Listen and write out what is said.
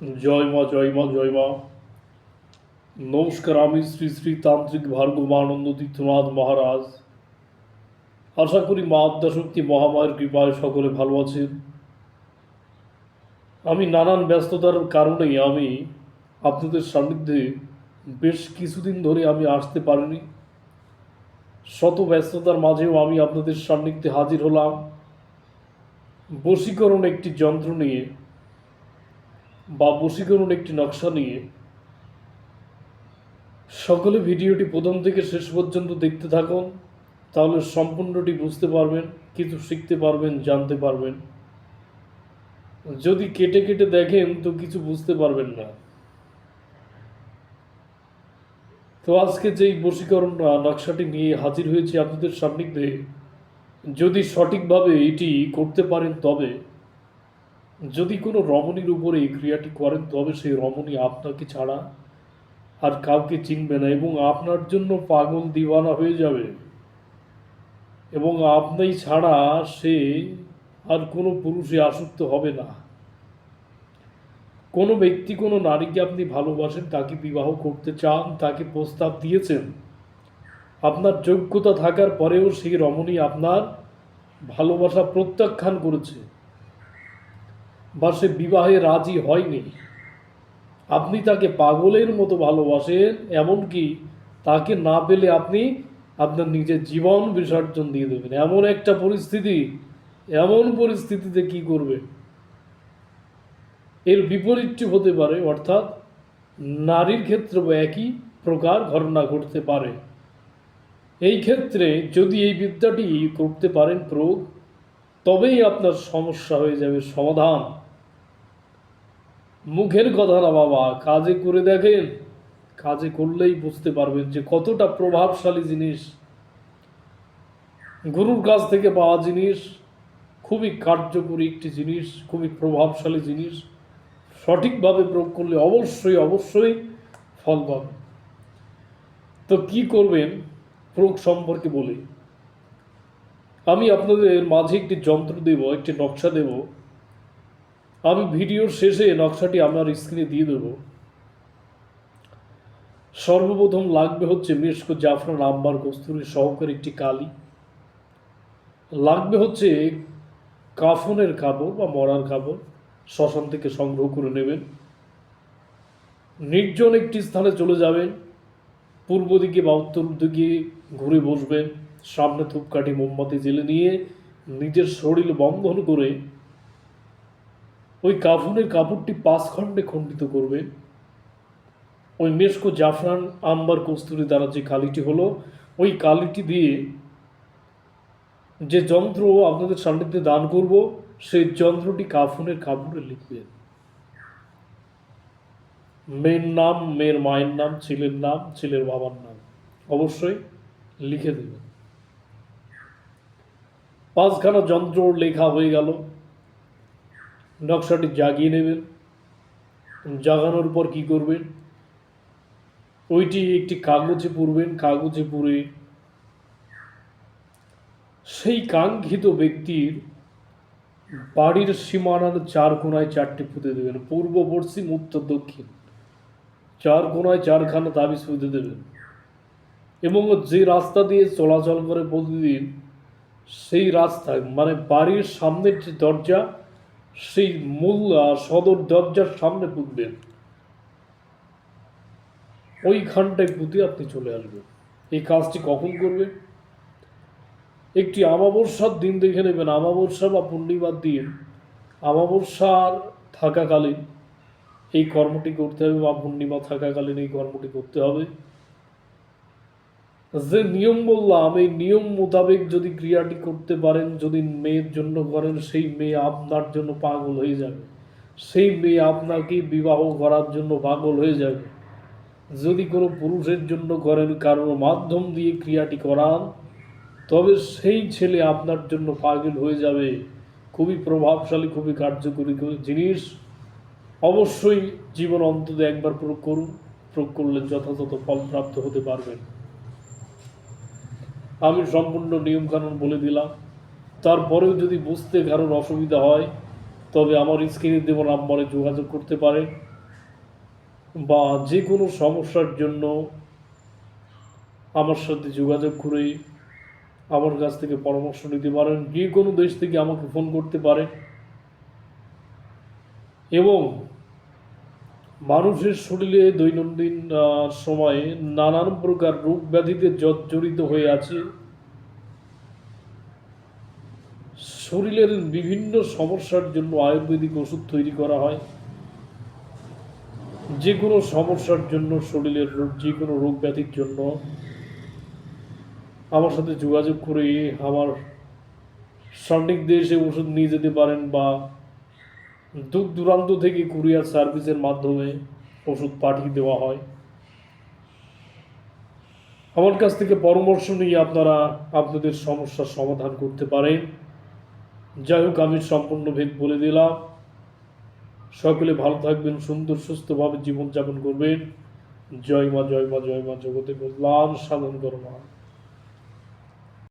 জয় মা জয় মা জয় মা নমস্কার আমি শ্রী শ্রী তান্ত্রিক ভার্গবানন্দ তীর্থনাথ মহারাজ আশা করি মা আদ্যাশক্তি মহামায়ের কৃপায় সকলে ভালো আছেন। আমি নানান ব্যস্ততার কারণেই আমি আপনাদের সান্নিধ্যে বেশ কিছুদিন ধরে আমি আসতে পারিনি। শত ব্যস্ততার মাঝেও আমি আপনাদের সান্নিধ্যে হাজির হলাম। বশীকরণ একটি যন্ত্র নিয়ে বা বশীকরণ একটি নকশা নিয়ে সকলে ভিডিওটি প্রথম থেকে শেষ পর্যন্ত দেখতে থাকুন, তাহলে সম্পূর্ণটি বুঝতে পারবেন, কিছু শিখতে পারবেন, জানতে পারবেন। যদি কেটে কেটে দেখেন, তো কিছু বুঝতে পারবেন না। তো আজকে যেই বশীকরণ নকশাটি নিয়ে হাজির হয়েছে আপনাদের সান্নিধ্যে যদি সঠিকভাবে এটি করতে পারেন তবে যদি কোনো রমণীর উপরে এই ক্রিয়াটি করেন, তবে সেই রমণী আপনাকে ছাড়া আর কাউকে চিনবে না এবং আপনার জন্য পাগল দিওয়ানা হয়ে যাবে। এবং আপনি ছাড়া সে আর কোনো পুরুষে আসক্ত হবে না। কোনো ব্যক্তি, কোনো নারীকে আপনি ভালোবাসেন, তাকে বিবাহ করতে চান, তাকে প্রস্তাব দিয়েছেন। আপনার যোগ্যতা থাকার পরেও সেই রমণী আপনার ভালোবাসা প্রত্যাখ্যান করেছে। বা সে বিবাহে রাজি হয়নি। আপনি তাকে পাগলের মতো ভালোবাসেন, এমনকি তাকে না পেলে আপনি আপনার নিজের জীবন বিসর্জন দিয়ে দেবেন। এমন একটা পরিস্থিতি, এমন পরিস্থিতিতে কি করবে? এর বিপরীতটি হতে পারে, অর্থাৎ নারীর ক্ষেত্রেও একই প্রকার ঘটনা ঘটতে পারে। এই ক্ষেত্রে যদি এই বিদ্যাটি করতে পারেন প্রয়োগ, তবেই আপনার সমস্যা হয়ে যাবে, সমাধান। মুখের কথা না বাবা, কাজে করে দেখেন। কাজে করলেই বুঝতে পারবেন যে কতটা প্রভাবশালী জিনিস। গুরুর কাছ থেকে পাওয়া জিনিস, খুবই কার্যকরী একটি জিনিস, খুবই প্রভাবশালী জিনিস। সঠিকভাবে প্রয়োগ করলে অবশ্যই অবশ্যই ফল পাবে তো কি করবেন? প্রয়োগ সম্পর্কে বলি। আমি আপনাদের মাঝে একটি যন্ত্র দেব, একটি নকশা দেব। আমি ভিডিওর শেষে নকশাটি আপনার স্ক্রিনে দিয়ে দেব। সর্বপ্রথম লাগবে হচ্ছে মেশকো জাফরান আম্বার কস্তুরি সহকারী একটি কালি। লাগবে হচ্ছে কাফনের কাপড় বা মরার কাপড় শ্মশান থেকে সংগ্রহ করে নেবেন। নির্জন একটি স্থানে চলে যাবেন। পূর্ব দিকে বা উত্তর দিকে ঘুরে বসবেন। সামনে ধূপকাঠি মোমবাতি জেলে নিয়ে নিজের শরীর বন্ধন করে ওই কাফনের কাপড়টি পাঁচ খণ্ডে খণ্ডিত করবে। ওই মেশকো জাফরান আম্বার কস্তুরি দ্বারা যে কালিটি হলো, ওই কালিটি দিয়ে যে যন্ত্র আপনাদের সান্নিধ্যে দান করব, সেই যন্ত্রটি কাফনের কাপড়ে লিখবেন মেয়ের নাম, মেয়ের মায়ের নাম, ছেলের নাম, ছেলের বাবার নাম। অবশ্যই লিখে দেবেন। পাঁচখানা যন্ত্র লেখা হয়ে গেল। নকশাটি জাগিয়ে নেবেন। জাগানোর পর কি করবেন? ওইটি একটি কাগজে পুরবেন কাগজে পুরে সেই কাঙ্ক্ষিত ব্যক্তির বাড়ির সীমানার চার কোনায় চারটি পুঁতে দেবেন। পূর্ব, পশ্চিম, উত্তর, দক্ষিণ। চার কোনায় চারখানা তাবিজ পুঁতে দেবেন। এবং যে রাস্তা দিয়ে চলাচল করে প্রতিদিন, সেই রাস্তায় মানে বাড়ির সামনের যে দরজা সেই মূল সদর দরজার সামনে পুঁতবেন ওইখানটায় পুঁতে আপনি চলে আসবেন। এই কাজটি কখন করবেন? একটি আমাবস্যার দিন দেখে নেবেন। আমাবস্যা বা পূর্ণিমার দিন আমাবস্যার থাকাকালীন এই কর্মটি করতে হবে বা পূর্ণিমা থাকাকালীন এই কর্মটি করতে হবে। যে নিয়ম বললাম, এই নিয়ম মোতাবেক যদি ক্রিয়াটি করতে পারেন, যদি মেয়ের জন্য করেন, সেই মেয়ে আপনার জন্য পাগল হয়ে যাবে। সেই মেয়ে আপনাকে বিবাহ করার জন্য পাগল হয়ে যাবে। যদি কোনো পুরুষের জন্য করেন, কারোর মাধ্যম দিয়ে ক্রিয়াটি করান, তবে সেই ছেলে আপনার জন্য পাগল হয়ে যাবে। খুবই প্রভাবশালী, খুবই কার্যকরী করি- জিনিস। অবশ্যই জীবন অন্তত একবার প্রয়োগ করুন, প্রয়োগ করলে যথাযথ ফল প্রাপ্ত হতে পারবেন। আমি সম্পূর্ণ নিয়মকানুন বলে দিলাম। তারপরেও যদি বুঝতে কারোর অসুবিধা হয়, তবে আমার স্ক্রিনে দেব নাম্বারে যোগাযোগ করতে পারে বা যে কোনো সমস্যার জন্য আমার সাথে যোগাযোগ করে আমার কাছ থেকে পরামর্শ নিতে পারেন। যে কোনো দেশ থেকে আমাকে ফোন করতে পারে। এবং মানুষের শরীরে দৈনন্দিন সময়ে নানান প্রকার রোগ ব্যাধিতে জর্জরিত হয়ে আছে। শরীরের বিভিন্ন সমস্যার জন্য আয়ুর্বেদিক ওষুধ তৈরি করা হয়। যে কোনো সমস্যার জন্য শরীরের যে কোনো রোগ ব্যাধির জন্য। আমার সাথে যোগাযোগ করে আমার সঠিক দেশে ওষুধ নিয়ে যেতে পারেন বা দূর দূরান্ত থেকে কুরিয়ার সার্ভিসের মাধ্যমে ওষুধ পাঠিয়ে দেওয়া হয়। আমার কাছ থেকে পরামর্শ নিয়ে আপনারা আপনাদের সমস্যার সমাধান করতে পারেন। যাই হোক, আমি সম্পূর্ণ ভেদ বলে দিলাম। সকলে ভালো থাকবেন, সুন্দর, সুস্থভাবে জীবনযাপন করবেন। জয় মা জয় মা জয় মা, জগতে বললাম সাধন করমা